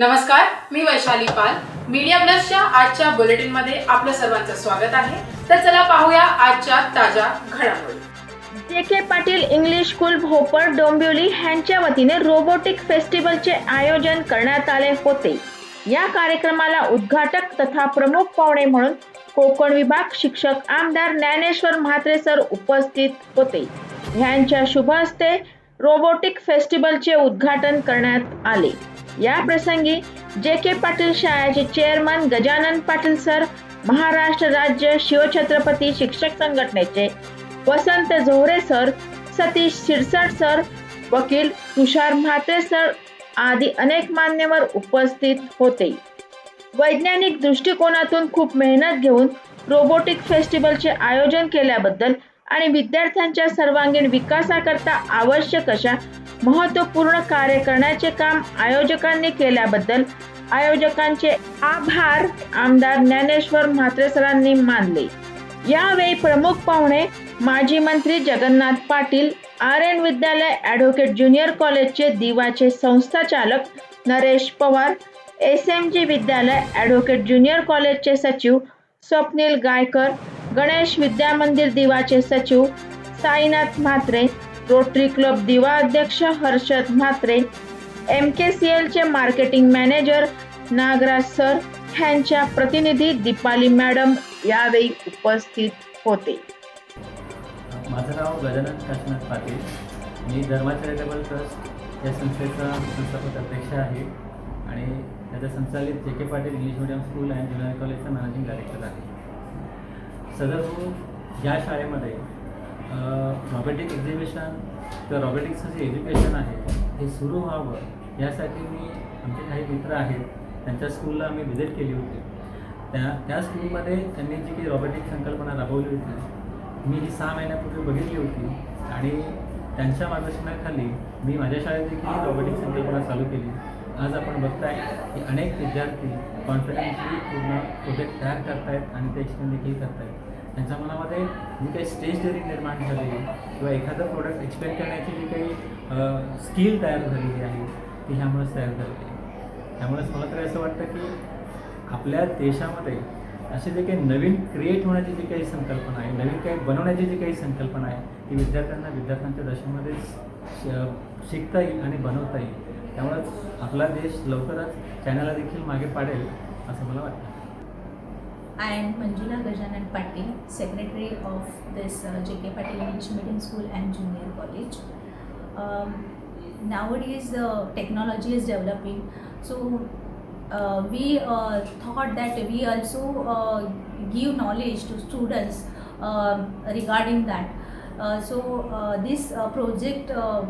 नमस्कार मी वैशाली पाल. मीडिया प्लसच्या आजच्या बुलेटिनमध्ये आपलं सर्वांचं स्वागत आहे. तर चला पाहूया आजच्या ताज्या घडामोडी. J K Patil English school Bhopar Dombivli यांच्या वतीने रोबोटिक फेस्टिवलचे आयोजन करण्यात आले होते. या कार्यक्रमाला उद्घाटक तथा प्रमुख पाहुणे म्हणून कोकण विभाग शिक्षक आमदार ज्ञानेश्वर म्हात्रे सर उपस्थित होते. यांच्या शुभ हस्ते रोबोटिक फेस्टिवलचे उद्घाटन करण्यात आले. या प्रसंगी जे के पाटील शाळेचे चेअरमन गजानन पाटील सर महाराष्ट्र राज्य शिवछत्रपती शिक्षक संघटनेचे वसंत झोरे सर सतीश शिरसाट सर वकील तुषार म्हात्रे सर आदी अनेक मान्यवर उपस्थित होते. वैज्ञानिक दृष्टिकोनातून खूप मेहनत घेऊन रोबोटिक फेस्टिवलचे आयोजन केल्याबद्दल आणि विद्यार्थ्यांच्या सर्वांगीण विकासाकरता आवश्यक अशा महत्त्वपूर्ण कार्य करण्याचे काम आयोजकांनी केल्याबद्दल आयोजकांचे आभार आमदार ज्ञानेश्वर म्हात्रे सरांनी मानले. यावेळी प्रमुख पाहुणे माजी मंत्री जगन्नाथ पाटील आर एन विद्यालय ॲडव्होकेट ज्युनियर कॉलेजचे दिवाचे संस्थाचालक Naresh Pawar S M G विद्यालय ॲडव्होकेट ज्युनियर कॉलेजचे सचिव स्वप्नील गायकर गणेश विद्यामंदिर दिवाचे सचिव साईनाथ म्हात्रे रोटरी क्लब दिवा अध्यक्ष Harshad Mhatre M K C एलचे मार्केटिंग मॅनेजर नागराज सर ह्यांच्या प्रतिनिधी दीपाली मॅडम यावेळी उपस्थित होते. माझं नाव गजानन काशीनाथ पाटील. मी धर्मा चॅरिटेबल ट्रस्ट या संस्थेचा संस्थापक अध्यक्ष आहे आणि त्याच्या संचालित J K Patil English medium school and junior कॉलेजचा मॅनेजिंग डायरेक्टर आहे. सदर या शाळेमध्ये रॉबोटिक एक्झिबिशन किंवा रॉबोटिक्सचं जे एज्युकेशन आहे हे सुरू व्हावं यासाठी मी आमचे काही मित्र आहेत त्यांच्या स्कूलला आम्ही व्हिजिट केली होती. त्या त्या स्कूलमध्ये त्यांनी जी काही रॉबोटिक संकल्पना राबवली होती मी ही सहा महिन्यापूर्वी बघितली होती आणि त्यांच्या मार्गदर्शनाखाली मी माझ्या शाळेत देखील ही संकल्पना चालू केली. आज आपण बघताय की अनेक विद्यार्थी कॉन्फिडन्सली पूर्ण प्रोजेक्ट तयार करतायत आणि ते एक्सप्लेन देखील करतायत. त्यांच्या मनामध्ये जी काही स्टेज डेअरिंग निर्माण झालेली किंवा एखादं प्रोडक्ट एक्सप्लेन करण्याची जी काही स्किल तयार झालेली आहे ती ह्यामुळेच तयार झालेली आहे. त्यामुळेच मला तरी असं वाटतं की आपल्या देशामध्ये असे जे काही नवीन क्रिएट होण्याची जी काही संकल्पना आहे नवीन काही बनवण्याची जी काही संकल्पना आहे ती विद्यार्थ्यांना विद्यार्थ्यांच्या दशेमध्ये श- शिकता येईल आणि बनवता येईल. त्यामुळेच आपला देश लवकरच चायनाला देखील मागे पाडेल असं मला वाटतं. I am Manjula Gajanan Patil, Secretary of this uh, J.K. Patil English Medium School and Junior College. Um, nowadays, uh, technology is developing, so uh, we uh, thought that we also uh, give knowledge to students um regarding that. Uh, so uh, this uh, project uh,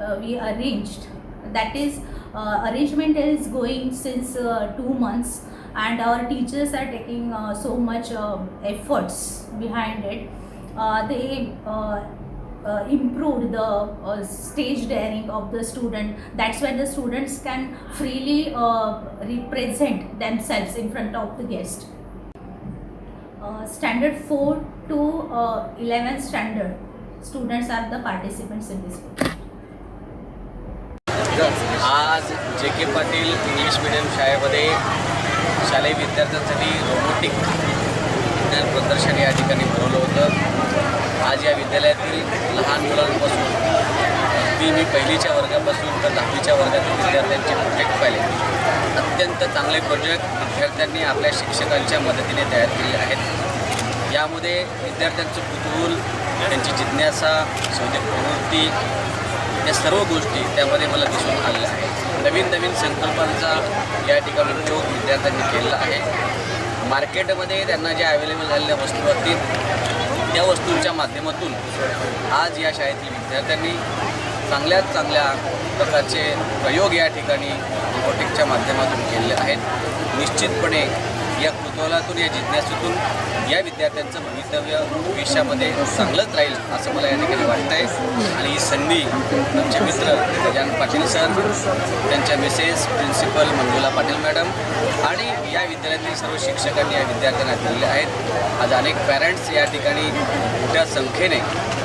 uh, we arranged. That is, uh, arrangement is going since uh, two months and our teachers are taking uh, so much uh, efforts behind it. Uh, they uh, uh, improved the uh, stage daring of the student. That's when the students can freely uh, represent themselves in front of the guest. Uh, standard 4 to uh, 11th standard students are the participants in this. आज जे K Patil English medium शाळेमध्ये शालेय विद्यार्थ्यांसाठी robotic विज्ञान प्रदर्शन या ठिकाणी भरवलं होतं. आज या विद्यालयातील लहान मुलांपासून अगदी मी पहिलीच्या वर्गापासून तर दहावीच्या वर्गातील विद्यार्थ्यांचे प्रोजेक्ट पाहिले. अत्यंत चांगले प्रोजेक्ट विद्यार्थ्यांनी आपल्या शिक्षकांच्या मदतीने तयार केले आहेत. यामध्ये विद्यार्थ्यांचं कुतूहल त्यांची जिज्ञासा शोधिक प्रवृत्ती या सर्व गोष्टी त्यामध्ये मला दिसून आलेल्या आहेत. नवीन नवीन संकल्पनांचा या ठिकाणी उपयोग विद्यार्थ्यांनी केलेला आहे. मार्केटमध्ये त्यांना ज्या अवेलेबल झालेल्या वस्तू असतील त्या वस्तूंच्या माध्यमातून आज या शाळेतील विद्यार्थ्यांनी चांगल्यात चांगल्या प्रकारचे प्रयोग या ठिकाणी रोबोटिकच्या माध्यमातून केलेले आहेत. निश्चितपणे या कुतूहलातून या जिज्ञासेतून या विद्यार्थ्यांचं भवितव्य भविष्यामध्ये चांगलंच राहील असं मला या ठिकाणी वाटतंय. आहे आणि ही संधी आमचे मित्र गजान पाटील सर त्यांच्या Mrs principal Manjula Patil madam आणि या विद्यालयातील सर्व शिक्षकांनी या विद्यार्थ्यांना दिलेले आहेत. आज अनेक पॅरेंट्स या ठिकाणी मोठ्या संख्येने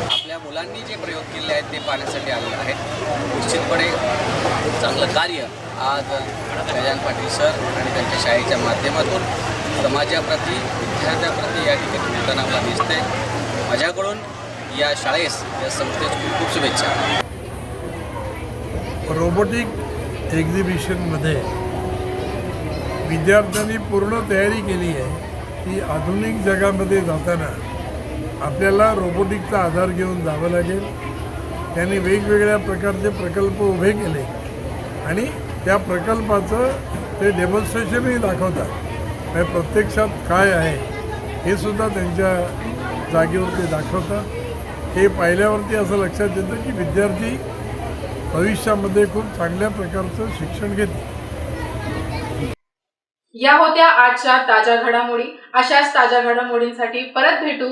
आपल्या मुलांनी जे प्रयोग केले आहेत ते पाहण्यासाठी आलेले आहेत निश्चितपणे चांगलं कार्य आज गजान पाटील सर आणि त्यांच्या शाळेच्या माध्यमातून समाजाप्रती विद्यार्थ्याप्रती या ठिकाणी बोलताना मला दिसते. माझ्याकडून या शाळेस या संस्थेस खूप खूप शुभेच्छा. रोबोटिक एक्झिबिशनमध्ये विद्यार्थ्यांनी पूर्ण तयारी केली आहे. की आधुनिक जगामध्ये जाताना आपल्याला रोबोटिकचा आधार घेऊन जावं लागेल. त्यांनी वेगवेगळ्या प्रकारचे प्रकल्प उभे केले. आणि त्या प्रकल्पाचं ते डेमॉन्स्ट्रेशनही दाखवतात. म्हणजे प्रत्यक्षात काय आहे हे सुद्धा त्यांच्या जागेवर ते दाखवतात. हे पाहिल्यावरती असं लक्षात येतं की विद्यार्थी भविष्यामध्ये खूप चांगल्या प्रकारचं शिक्षण घेतील. या होत्या आजच्या ताज्या घडामोडी. अशाच ताज्या घडामोडींसाठी परत भेटू.